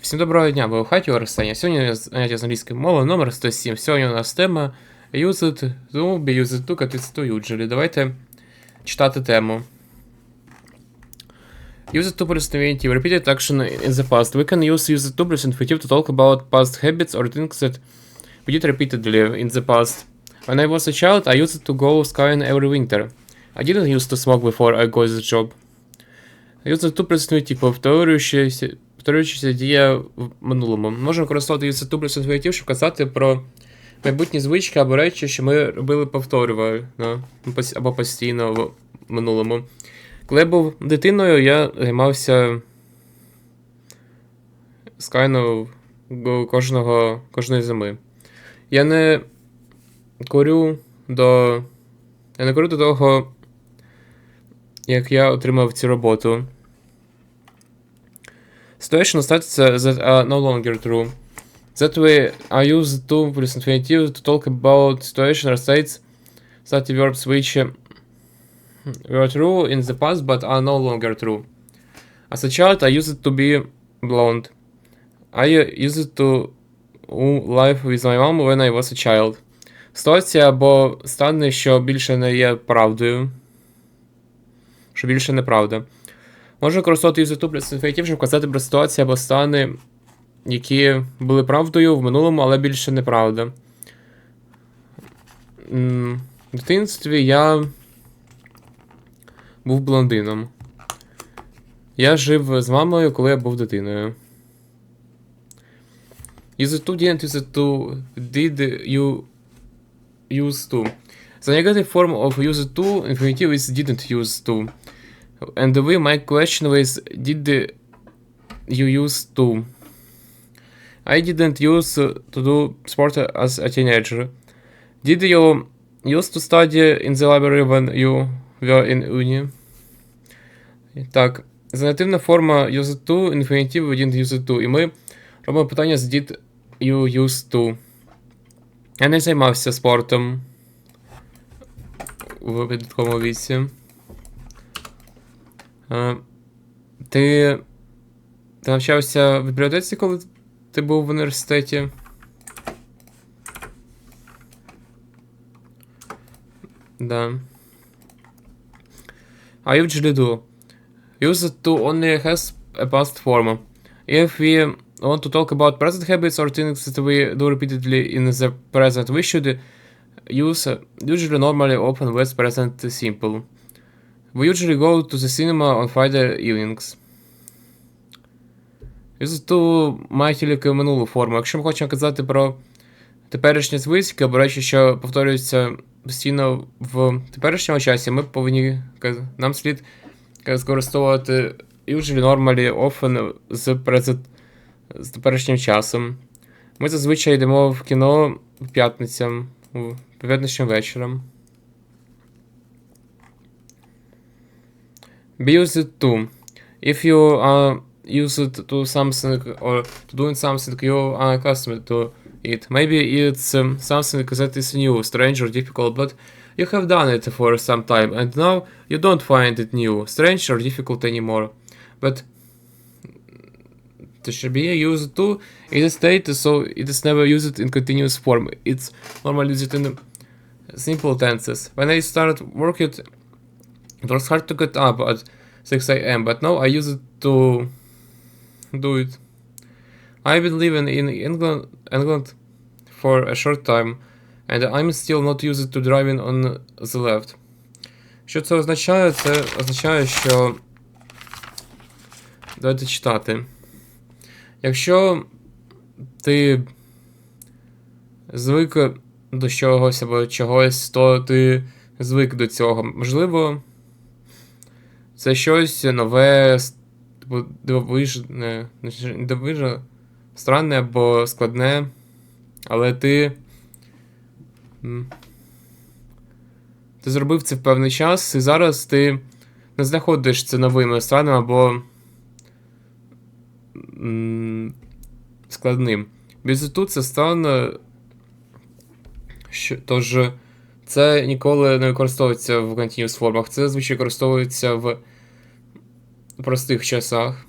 Всім доброго дня, ви у хаті у Арсенія. Сьогодні заняття з англійської мови номер 107. Сьогодні у нас тема Use it to be used to cut it to usually. Давайте читати тему. Use it to plus infinitive. Repeated action in the past. We can use use it to plus infinitive to talk about past habits or things that we did repeatedly in the past. When I was a child, I used it to go skiing every winter. I didn't used to smoke before I got the job. Use it to plus infinitive. Повторюючися повторюючися дія в минулому. Можемо використовувати to plus щоб казати про майбутні звички або речі, що ми робили повторювально або постійно в минулому. Коли я був дитиною, я займався скайно кожного, кожної зими. Я не курю до. Я не курю до того, як я отримав цю роботу. Situation states that are no longer true. That way, I use to plus infinitive to talk about situation or states that the verbs which uh, were true in the past but are no longer true. As a child, I used to be blonde. I uh, used to uh, live with my mom when I was a child. Ситуація або стане, що більше не є правдою. Що більше неправда. Можна використовувати to plus щоб казати про ситуації або стани, які були правдою в минулому, але більше неправда. В дитинстві я був блондином. Я жив з мамою, коли я був дитиною. Use to didn't use to did you use to. The negative form of use to infinitive is didn't use to. And we my question was did you use to? I didn't use to do sport as a teenager. Did you used to study in the library when you were in uni? Так, занятивна форма use to, інфінітив didn't use to. І ми робимо питання з did you use to. Я не займався спортом в підлітковому віці. Ти, ти навчався в бібліотеці, коли ти був в університеті? Да. I usually do. Use it to only has a past form. If we want to talk about present habits or things that we do repeatedly in the present, we should use uh, usually normally often with present simple. We usually go to the cinema on Friday evenings. To має тільки минулу форму. Якщо ми хочемо казати про теперішні звички або речі, що повторюються постійно в теперішньому часі, ми повинні нам слід використовувати usually normally often з present, з теперішнім часом. Ми зазвичай йдемо в кіно в п'ятницям, в п'ятничним вечором. Be used to. If you are used to something or to doing something you are accustomed to it, maybe it's um, something that is new, strange, or difficult, but you have done it for some time, and now you don't find it new, strange, or difficult anymore. But to should be used to is a state, so it is never used in continuous form. It's normally used in simple tenses. When I started working, it was hard to get up at 6 a.m., but now I use it to do it. I've been living in England, England for a short time, and I'm still not used to driving on the left. Що це означає? Це означає, що. Давайте читати. Якщо ти звик до чогось або чогось, то ти звик до цього. Можливо, це щось нове, типу, дивовижне, странне або складне, але ти. Ти зробив це в певний час, і зараз ти не знаходиш це новим странним або складним. Тут це стан. Що, тож, це ніколи не використовується в continuous формах, це зазвичай використовується в простих часах.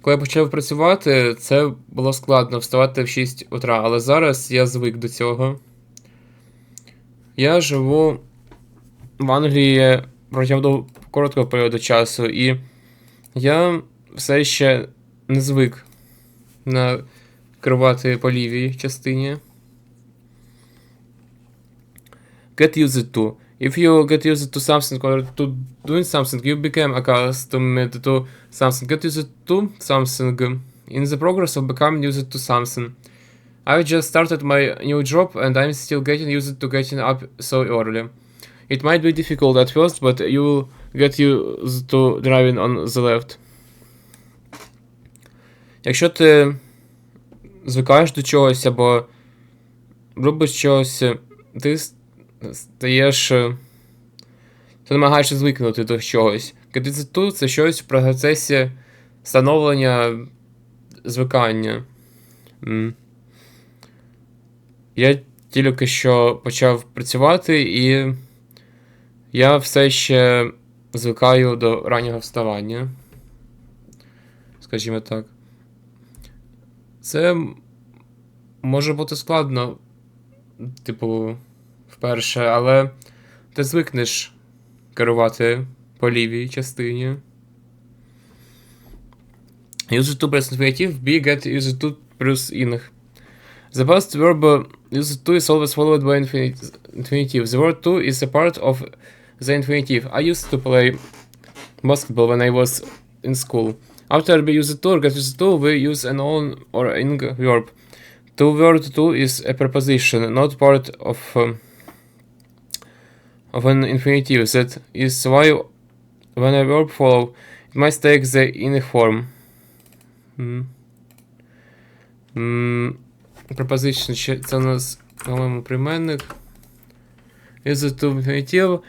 Коли я почав працювати, це було складно вставати в 6 утра, але зараз я звик до цього. Я живу в Англії протягом короткого періоду часу, і я все ще не звик на керувати по лівій частині. Get used to. If you get used to something or to doing something, you become accustomed to something. Get used to something. In the progress of becoming used to something. I just started my new job and I'm still getting used to getting up so early. It might be difficult at first, but you will get used to driving on the left. Якщо ти звикаєш до чогось або робиш щось, ти с- стаєш. е, Ти намагаєшся звикнути до чогось. Кредиту це щось в процесі становлення звикання. Я тільки що почав працювати, і я все ще звикаю до раннього вставання. Скажімо так. Це може бути складно, типу, вперше, але ти звикнеш керувати по лівій частині. Use to present infinitive, be get use to плюс ing. The past verb uh, used to is always followed by infini- infinitive. The word to is a part of the infinitive. I used to play basketball when I was in school. After we use to or get used to, we use an on or ing verb. To word to is a preposition, not part of um, of an infinitive. That is why when a verb follow, it must take the ing form. Mm. Mm. Preposition це у нас, по-моєму, прийменник. Is to infinitive.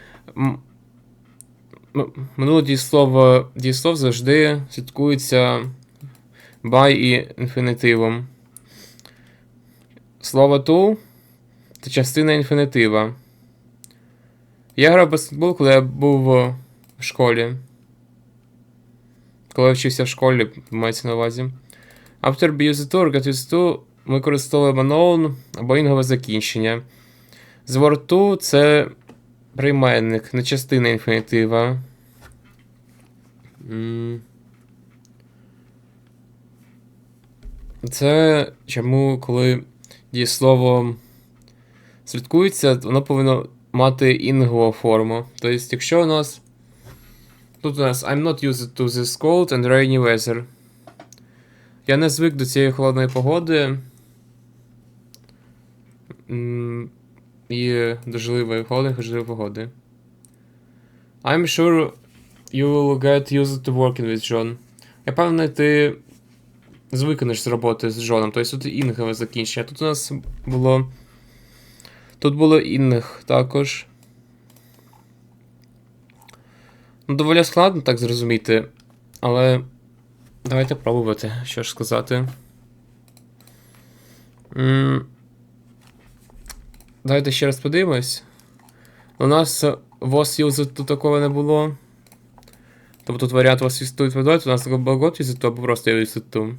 Минуле дієслово, дієслов завжди слідкується by і інфінітивом. Слово to це частина інфінітива. Я грав баскетбол, коли я був в школі. Коли я вчився в школі, мається на увазі. After be used to, get used to, ми використовуємо noun або інгове закінчення. Word to це прийменник, не частина інфінітива. Це чому, коли дієслово слідкується, воно повинно мати інгову форму. Тобто, якщо у нас. Тут у нас I'm not used to this cold and rainy weather. Я не звик до цієї холодної погоди. І дождливої холодної дождливої погоди. I'm sure you will get used to working with John. Я певний, ти звикнеш з роботи з Джоном. Тобто тут інгове закінчення. Тут у нас було. Тут було інних також. Ну, доволі складно так зрозуміти, але давайте пробувати, що ж сказати. М, Давайте ще раз подивимось. У нас was used тут такого не було. Тобто тут варіант was used to у нас було got used to просто used.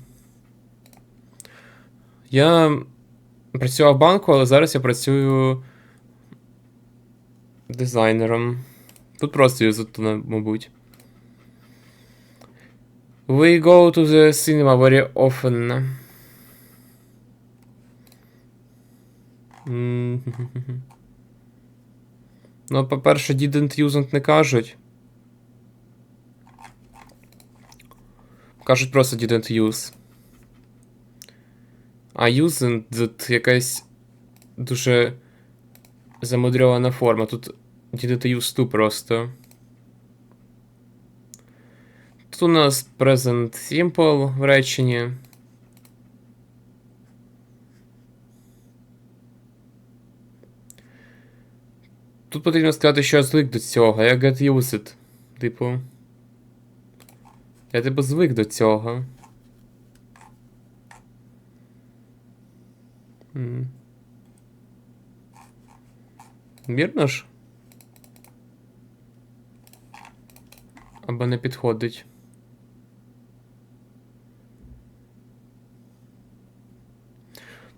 Я працював в банку, але зараз я працюю дизайнером. Тут просто to, мабуть. We go to the cinema very often. М, Ну, по-перше, didn't use не кажуть. Кажуть просто didn't use. А тут якась дуже замудрьована форма. Тут didn't use to просто. Тут у нас present simple в реченні. Тут потрібно сказати, що я звик до цього. Я get used. Типу. Я типу звик до цього. Вірно ж? Або не підходить.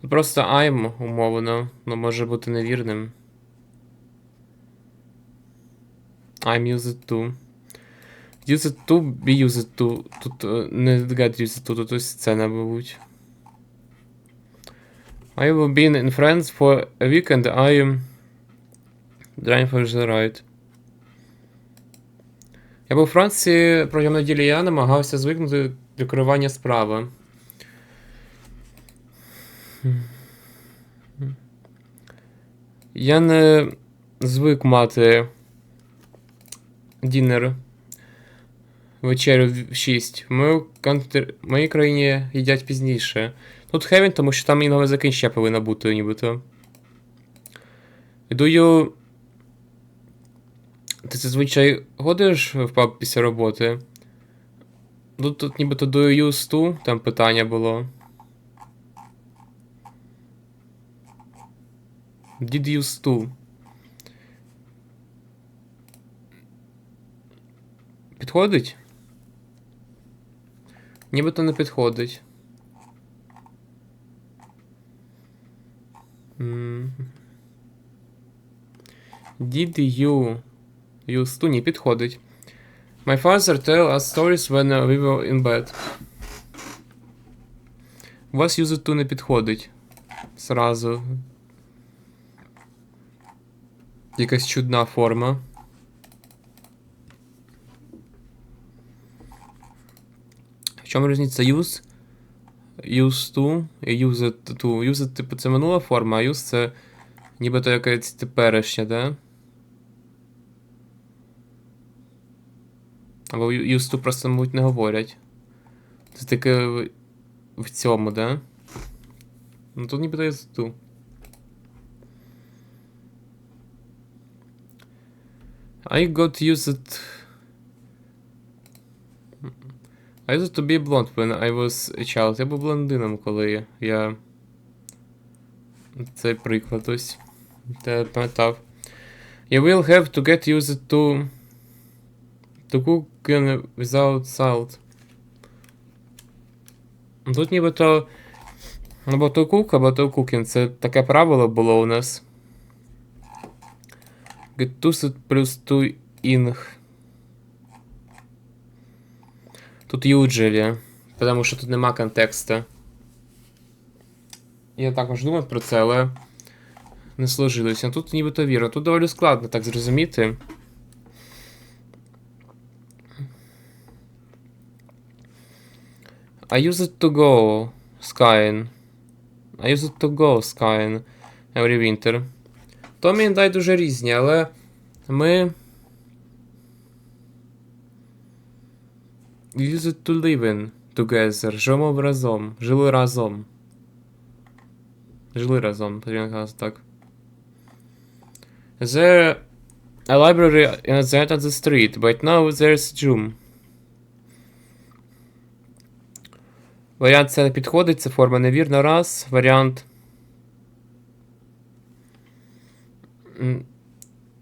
Ну, просто I'm умовно, але може бути невірним. I'm used to. Used to be used to. Тут е, не get used to, тут ось це, мабуть. I have been in France for a week and I am driving for the ride. Я був у Франції протягом неділі я намагався звикнути до керування справи. Я не звик мати дінер вечерю в 6. В в моїй країні їдять пізніше. Тут Хевін, тому що там іноді закінчення повинна бути, нібито. Ідую. Ти зазвичай ходиш в паб після роботи? Тут, тут нібито do you used to, там питання було. Did you used to? Підходить? Нібито не підходить. М. Did you used to? Ні, підходить. My father tell us stories when uh, we were in bed. У вас used to не підходить. Сразу. Якась чудна форма. В чому різниця use? Used to і used to. Used, типу, це минула форма, а use це нібито якась теперішня, да? Або used to просто, мабуть, не говорять. Це таке в- в цьому, да? Ну тут нібито used to. I got used. I used to be blonde when I was a child. Я був блондином, коли я. Цей приклад ось. Те пам'ятав. You will have to get used to. To cook without salt. Ну, Тут нібито. Або to cook, або to cooking. Це таке правило було у нас. Get used плюс to ing. Тут usually, тому що тут нема контексту. Я також думав про це, але не сложилося. Тут нібито вірно. Тут доволі складно так зрозуміти. I used to go skiing. I used to go skiing every winter. Томі і Дай дуже різні, але ми. Used to live in together. Живемо разом. Жили разом. Жили разом, так. There a library at the end of the street, but now there's a gym. Варіант це не підходить, це форма невірна. Раз. Варіант.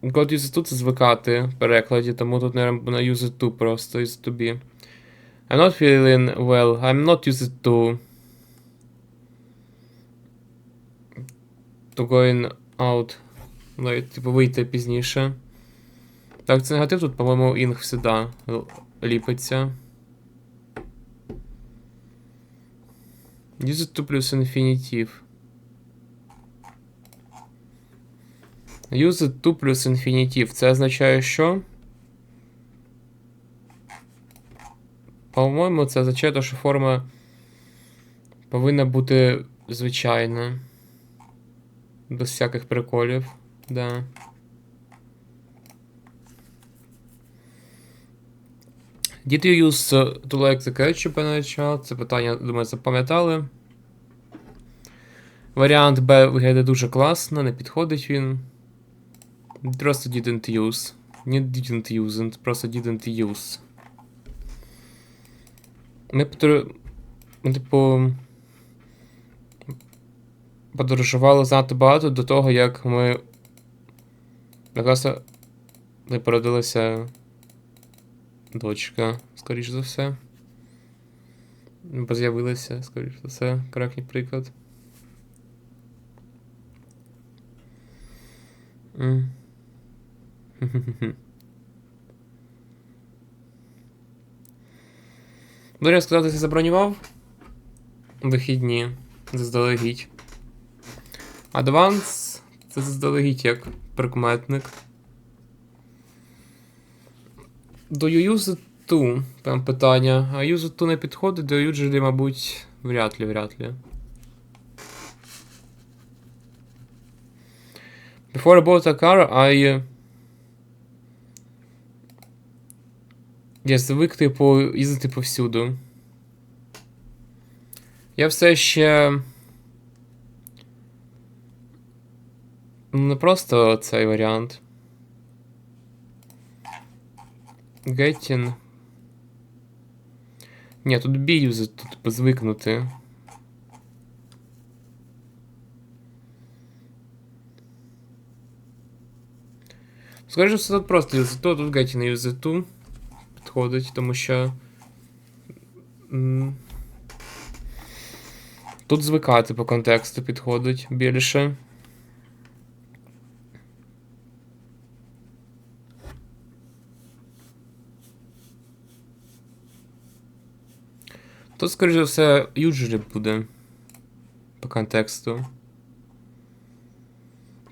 God used to це звикати в перекладі, тому тут не на used to просто used to be. I'm not feeling well. I'm not used to. To going out. Late, типу вийти пізніше. Так, це негатив тут, по-моєму, інг всегда ліпиться. Used to плюс інфінітив. Used to плюс інфінітив. Це означає, що? По-моєму, це означає, що форма повинна бути звичайна. Без всяких приколів. Да. Did you use uh, to like the ketchup in a child? Це питання, думаю, запам'ятали. Варіант Б виглядає дуже класно, не підходить він. Просто didn't use. Не didn't use, просто didn't use. Ми подор... типу, подорожували занадто багато до того, як ми наказа не породилася дочка, скоріш за все. Бо з'явилися, скоріш за все, крайній приклад. Mm. Добре сказати, ти забронював? Вихідні. Заздалегідь. Адванс це заздалегідь як прикметник. You use to? Там питання. А it to не підходить, до usually, мабуть, вряд ли, вряд ли. Before I bought a car, I... Я звик, типу, їздити повсюду. Я все ще. Ну, Не просто цей варіант. Getting. Ні, тут be used, тут типу, звикнути. Скоріше все тут просто use to, тут getting use to підходить, тому що. Тут звикати по контексту підходить більше. Тут, скоріше за все, usually буде по контексту.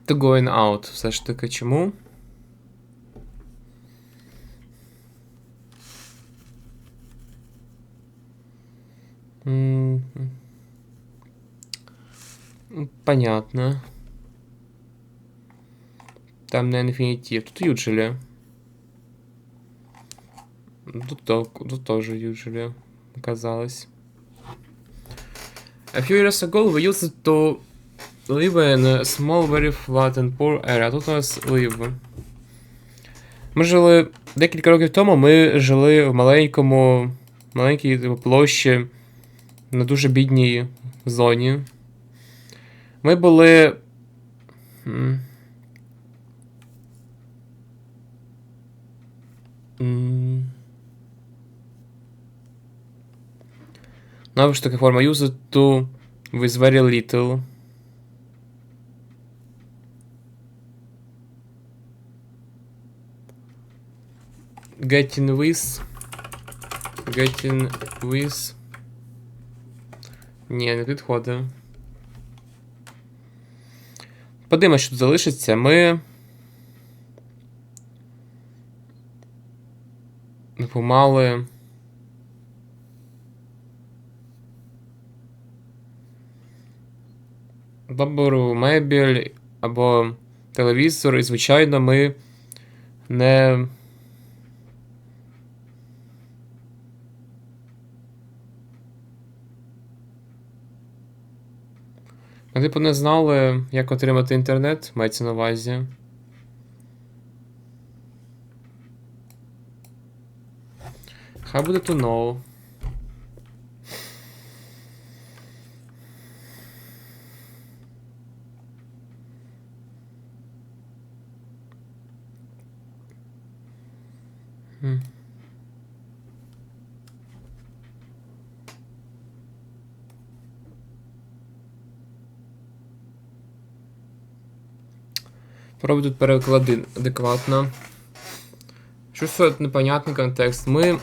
To going out, все ж таки чому? Понятно. Там не инфинитив. Тут usually. Тут, тут тоже usually оказалось. A few years ago we used to live in a small, very flat and poor area. Тут у нас live. Ми жили декілька років тому. Ми жили в маленькому, маленькій типу, площі на дуже бідній зоні. Ми були. м, м, Знову ж таки форма use to with very little. Getting with. Getting with. Ні, не підходить. Подивимось, що тут залишиться. Ми. Не Помали. Вибору мебіль або телевізор, і, звичайно, ми не. Ми, типу, не знали, як отримати інтернет, мається на увазі. Хай буде to know. Хм. Пробуй тут переклади адекватно. Щось непонятний контекст. Ми,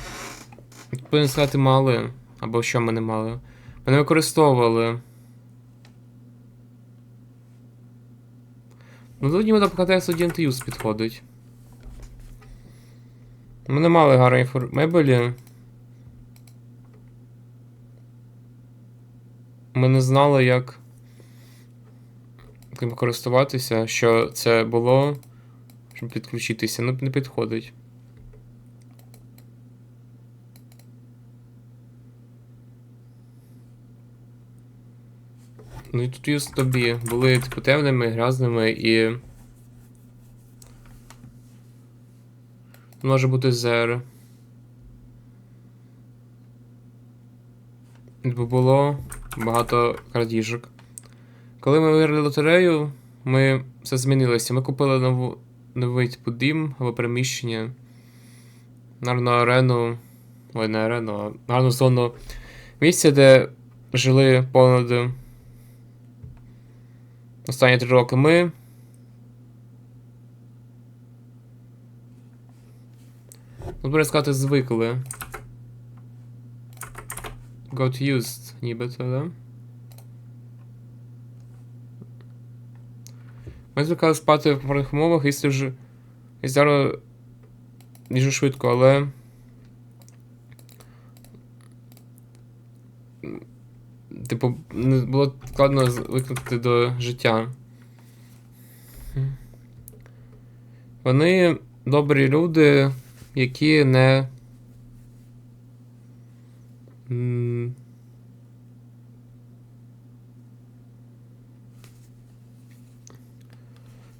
повинен сказати, мали. Або що ми не мали. Ми не використовували. Ну тут ніби до контексту Didn't use підходить. Ми не мали гарної інформації. Мебелі. Ми не знали, як цим користуватися, що це було, щоб підключитися. Ну, не підходить. Ну і тут юз тобі були типу темними, грязними і. Може бути зер. Бо було багато крадіжок. Коли ми виграли лотерею, ми все змінилося. Ми купили нову, новий типу, подім або приміщення, гарну арену. Ой, не арену, а гарну зону місця, де жили понад останні три роки ми. Добре сказати, звикли. Got used, нібито, да? Ми звикали спати в комфортних умовах, якщо вже. І зараз дуже швидко, але. Типу, не було складно звикнути до життя. Вони добрі люди, які не.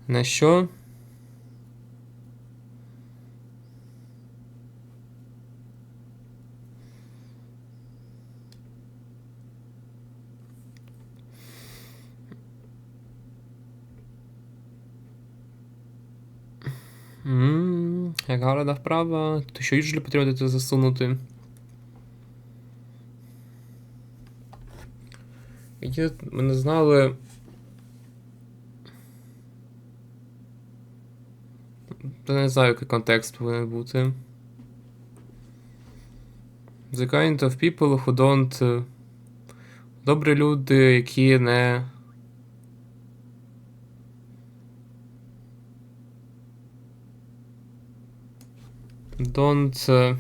На що? Ммм, як гарна вправа. То що южлі потрібно туди засунути? Не знали. Та не знаю, який контекст повинен бути. The kind of people who don't. е, Добрі люди, які не. Don't. е,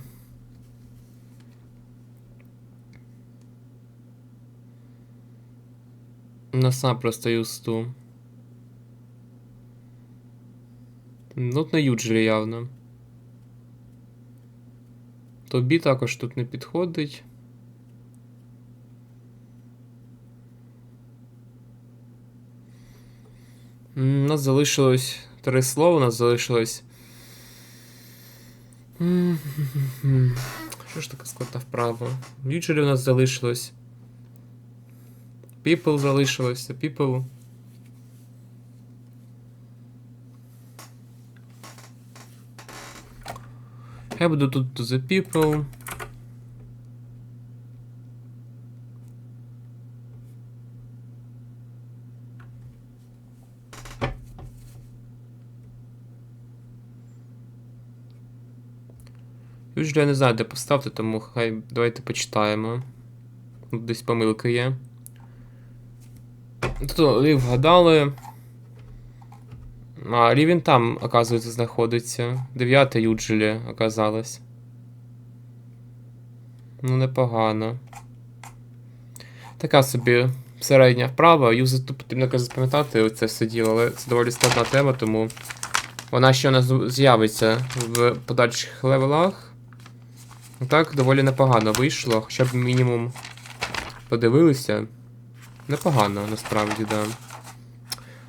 Not просто used Ну, не usually явно. Тобі також тут не підходить. У нас залишилось три слова, у нас залишилось. Що ж таке складна вправо? Usually у нас залишилось. People залишилося. People. Я буду тут to the people. Usually я не знаю, де поставити, тому хай давайте почитаємо. Тут десь помилки є. Тут ви вгадали. А, рівень там, оказується, знаходиться. Дев'яте юджелі оказалось. Ну, непогано. Така собі середня вправа. Юзер тут потрібно запам'ятати оце все діло, але це доволі складна тема, тому вона ще у нас з'явиться в подальших левелах. Так, доволі непогано вийшло, хоча б мінімум подивилися. Непогано, насправді, да.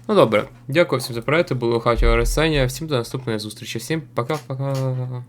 Ну добре, дякую всім за перегляд, було хаті Арсенія. Всім до наступної зустрічі. Всім пока-пока.